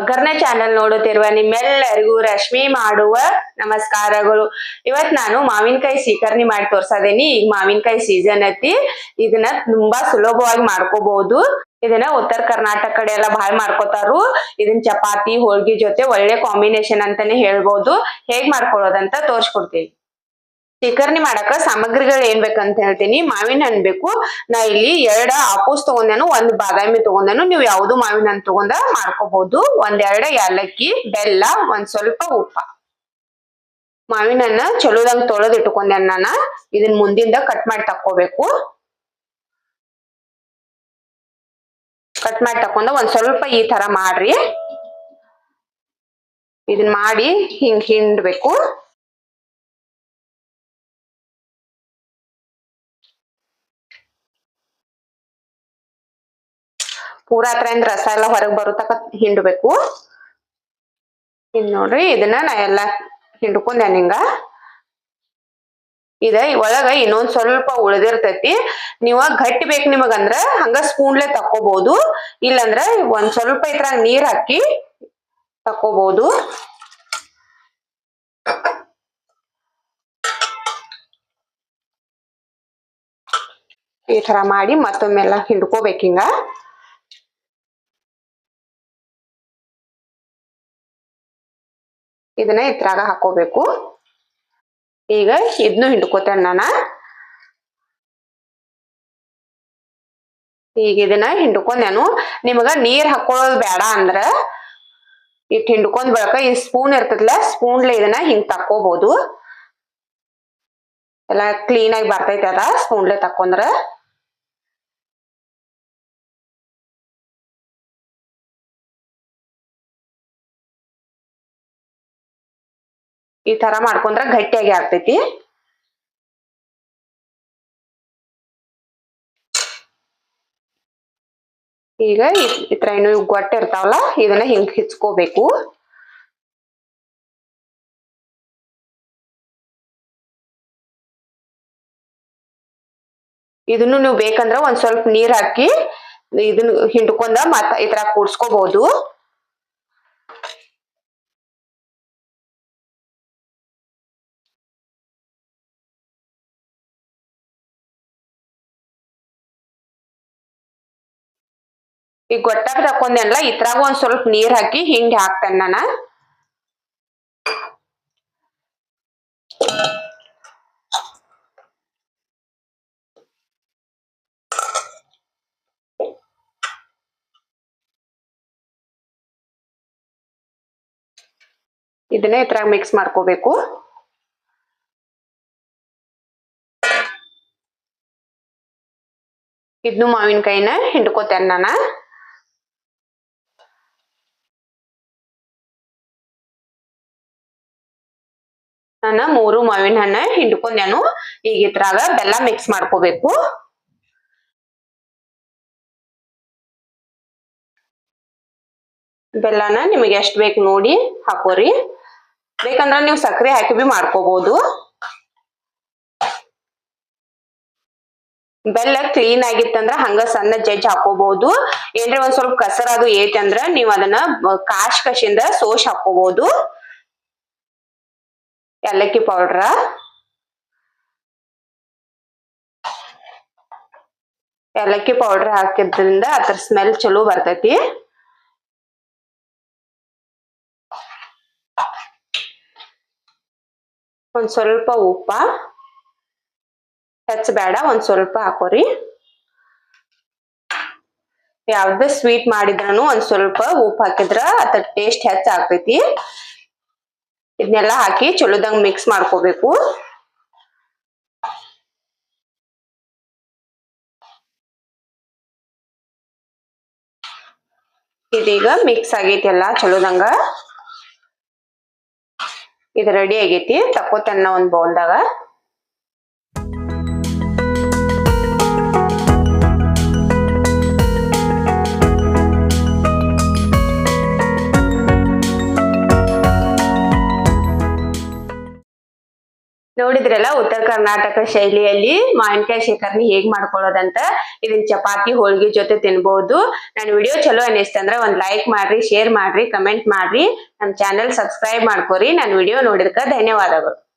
ಒಗ್ಗರಣೆ ಚಾನೆಲ್ ನೋಡುತ್ತಿರುವ ನಿಮ್ಮೆಲ್ಲರಿಗೂ ರಶ್ಮಿ ಮಾಡುವ ನಮಸ್ಕಾರಗಳು ಇವತ್ ನಾನು ಮಾವಿನಕಾಯಿ ಸೀಕರ್ಣಿ ಮಾಡಿ ತೋರ್ಸದೇನಿ ಈಗ ಮಾವಿನಕಾಯಿ ಸೀಸನ್ ಐತಿ. ಇದನ್ನ ತುಂಬಾ ಸುಲಭವಾಗಿ ಮಾಡ್ಕೋಬಹುದು ಇದನ್ನ ಉತ್ತರ ಕರ್ನಾಟಕ ಕಡೆ ಎಲ್ಲ ಬಾಳ್ ಮಾಡ್ಕೋತಾರು. ಇದನ್ನ ಚಪಾತಿ, ಹೋಳ್ಗಿ ಜೊತೆ ಒಳ್ಳೆ ಕಾಂಬಿನೇಷನ್ ಅಂತಾನೆ ಹೇಳ್ಬಹುದು ಹೇಗ್ ಮಾಡ್ಕೊಳ್ಳೋದಂತ ತೋರ್ಸ್ಕೊಡ್ತೀನಿ. ಸೀಕರ್ಣಿ ಮಾಡಕ ಸಾಮಗ್ರಿಗಳು ಏನ್ ಬೇಕಂತ ಹೇಳ್ತೀನಿ. ಮಾವಿನ ಹಣ್ಣು ಬೇಕು. ನಾ ಇಲ್ಲಿ ಎರಡ ಆಪೂಸ್ ತಗೊಂಡೇನು, ಒಂದ್ ಬಾದಾಮಿ ತಗೊಂಡೇನು, ನೀವು ಯಾವ್ದು ಮಾವಿನ ಹಣ್ಣು ತಗೊಂಡ ಮಾಡ್ಕೋಬಹುದು ಒಂದೆರಡ ಏಲಕ್ಕಿ ಬೆಲ್ಲ, ಒಂದ್ ಸ್ವಲ್ಪ ಉಪ್ಪ. ಮಾವಿನ ಹಣ್ಣ ಚಲೋದಂಗ್ ತೊಳೆದ್ ಇಟ್ಕೊಂಡೆ ನಾನ. ಇದನ್ ಮುಂದಿಂದ ಕಟ್ ಮಾಡಿ ತಕ್ಕೋಬೇಕು. ಕಟ್ ಮಾಡಿ ತಕೊಂಡ ಒಂದ್ ಸ್ವಲ್ಪ ಈ ತರ ಮಾಡ್ರಿ. ಇದನ್ ಮಾಡಿ ಹಿಂಗ್ ಹಿಂಡ್ಬೇಕು. ಪೂರಾ ಏನ್ ರಸ ಎಲ್ಲ ಹೊರಗೆ ಬರೋ ತಕ ಹಿಂಡ್ಬೇಕು. ಇನ್ ನೋಡ್ರಿ ಇದನ್ನ ನಾ ಎಲ್ಲಾ ಹಿಂಡ್ಕೊಂಡೆ ನಿಂಗ. ಇದ ಒಳಗ ಇನ್ನೊಂದ್ ಸ್ವಲ್ಪ ಉಳ್ದಿರ್ತೈತಿ. ನೀವ ಗಟ್ಟಿ ಬೇಕ್ ನಿಮಗಂದ್ರ ಹಂಗ ಸ್ಪೂನ್ಲೆ ತಕ್ಕೋಬಹುದು ಇಲ್ಲಂದ್ರ ಒಂದ್ ಸ್ವಲ್ಪ ಇದ್ರಾಗ ನೀರ್ ಹಾಕಿ ತಕ್ಕೋಬಹುದು ಈ ತರ ಮಾಡಿ ಮತ್ತೊಮ್ಮೆಲ್ಲ ಹಿಂಡ್ಕೋಬೇಕ್ ಇದನ್ನ ಇದ್ರಾಗ ಹಾಕೋಬೇಕು. ಈಗ ಇದನ್ನು ಹಿಂಡ್ಕೋತೇನೆ ನಾನು ಈಗ ಇದನ್ನ ಹಿಂಡ್ಕೊಂಡೇನು ನಿಮಗೆ ನೀರ್ ಹಾಕೊಳ್ಳೋದು ಬೇಡ ಅಂದ್ರ ಇಟ್ ಹಿಂಡ್ಕೊಂಡ್ ಬಳಕ ಈ ಸ್ಪೂನ್ ಇರ್ತದಲ್ಲ ಸ್ಪೂನ್ಲೆ ಇದನ್ನ ಹಿಂಗ್ ತಕ್ಕೋಬಹುದು ಎಲ್ಲ ಕ್ಲೀನ್ ಆಗಿ ಬರ್ತೈತೆ ಅದ ಸ್ಪೂನ್ಲೆ ತಕೊಂಡ್ರ ಈ ತರ ಮಾಡ್ಕೊಂಡ್ರೆ ಗಟ್ಟಿಯಾಗಿ ಆಗ್ತೈತಿ. ಈಗ ಈ ತರ ಏನು ಗೊಟ್ಟ ಇರ್ತಾವಲ್ಲ, ಇದನ್ನ ಹಿಂಗ್ ಹಿಚ್ಕೋಬೇಕು. ಇದನ್ನು ನೀವು ಬೇಕಂದ್ರ ಒಂದ್ ಸ್ವಲ್ಪ ನೀರ್ ಹಾಕಿ, ಇದನ್ನ ಹಿಂಡ್ಕೊಂಡ ಮತ್ತ ಈ ತರ ಕೂಡ್ಸ್ಕೋಬಹುದು ಈಗ ಗೊತ್ತಾಗ ತಕೊಂಡೆನಲ್ಲ ಇದ್ರಾಗ ಒಂದ್ ಸ್ವಲ್ಪ ನೀರ್ ಹಾಕಿ ಹಿಂಗ್ ಹಾಕ್ತೇನೆ ನಾನ. ಇದನ್ನ ಇದ್ರಾಗ ಮಿಕ್ಸ್ ಮಾಡ್ಕೋಬೇಕು. ಇದ್ನು ಮಾವಿನಕಾಯಿನ ಹಿಂಡ್ಕೋತೇನೆ ನಾನ. ನಾನು ಮೂರು ಮಾವಿನ ಹಣ್ಣ ಹಿಂಡ್ಕೊಂಡೇನು ಈಗ ಇದ್ರಾಗ ಬೆಲ್ಲ ಮಿಕ್ಸ್ ಮಾಡ್ಕೋಬೇಕು. ಬೆಲ್ಲನ ನಿಮಗೆ ಎಷ್ಟ್ ಬೇಕು ನೋಡಿ ಹಾಕೋರಿ. ಬೇಕಂದ್ರ ನೀವು ಸಕ್ಕರೆ ಹಾಕಿ ಬಿ ಮಾಡ್ಕೋಬಹುದು ಬೆಲ್ಲ ಕ್ಲೀನ್ ಆಗಿತ್ತಂದ್ರ ಹಂಗ ಸಣ್ಣ ಜಜ್ಜ್ ಹಾಕೋಬಹುದು ಏನ್ರಿ ಒಂದ್ ಸ್ವಲ್ಪ ಕಸರ ಅದು ಏತಂದ್ರ ನೀವ್ ಅದನ್ನ ಕಾಶ್ ಕಶಿಂದ ಸೋಶ್ ಹಾಕೋಬಹುದು ಏಲಕ್ಕಿ ಪೌಡ್ರ ಏಲಕ್ಕಿ ಪೌಡರ್ ಹಾಕಿದ್ರಿಂದ ಅದ್ರ ಸ್ಮೆಲ್ ಚಲೋ ಬರ್ತೈತಿ. ಒಂದ್ ಸ್ವಲ್ಪ ಉಪ್ಪ? ಹೆಚ್ಚ ಬೇಡ ಒಂದ್ ಸ್ವಲ್ಪ ಹಾಕೋರಿ. ಯಾವ್ದೇ ಸ್ವೀಟ್ ಮಾಡಿದ್ರನು ಒಂದ್ ಸ್ವಲ್ಪ ಉಪ್ಪು ಹಾಕಿದ್ರ ಅದ್ರ ಟೇಸ್ಟ್ ಹೆಚ್ಚ ಆಗ್ತೈತಿ ಇದನ್ನೆಲ್ಲ ಹಾಕಿ ಚಲೋದಂಗ್ ಮಿಕ್ಸ್ ಮಾಡ್ಕೋಬೇಕು. ಇದೀಗ ಮಿಕ್ಸ್ ಆಗೈತಿ ಎಲ್ಲ, ಚಲೋದಂಗ. ಇದು ರೆಡಿ ಆಗೈತಿ. ತಕೋತನ್ನ ಒಂದ್ ಬೌಲ್ದಾಗ ನೋಡಿದ್ರಲ್ಲ ಉತ್ತರ ಕರ್ನಾಟಕ ಶೈಲಿಯಲ್ಲಿ ಮಾವಿನಕಾಯಿ ಶೇಖರ್ನಿ ಹೇಗ್ ಮಾಡ್ಕೊಳ್ಳೋದಂತ. ಇದನ್ ಚಪಾತಿ, ಹೋಳಿಗೆ ಜೊತೆ ತಿನ್ಬಹುದು ನನ್ ವಿಡಿಯೋ ಚಲೋ ಅನಿಸ್ತಂದ್ರ ಒಂದ್ ಲೈಕ್ ಮಾಡ್ರಿ ಶೇರ್ ಮಾಡ್ರಿ ಕಮೆಂಟ್ ಮಾಡ್ರಿ. ನಮ್ ಚಾನೆಲ್ ಸಬ್ಸ್ಕ್ರೈಬ್ ಮಾಡ್ಕೊರಿ. ನನ್ ವಿಡಿಯೋ ನೋಡಿದ್ಕ ಧನ್ಯವಾದಗಳು.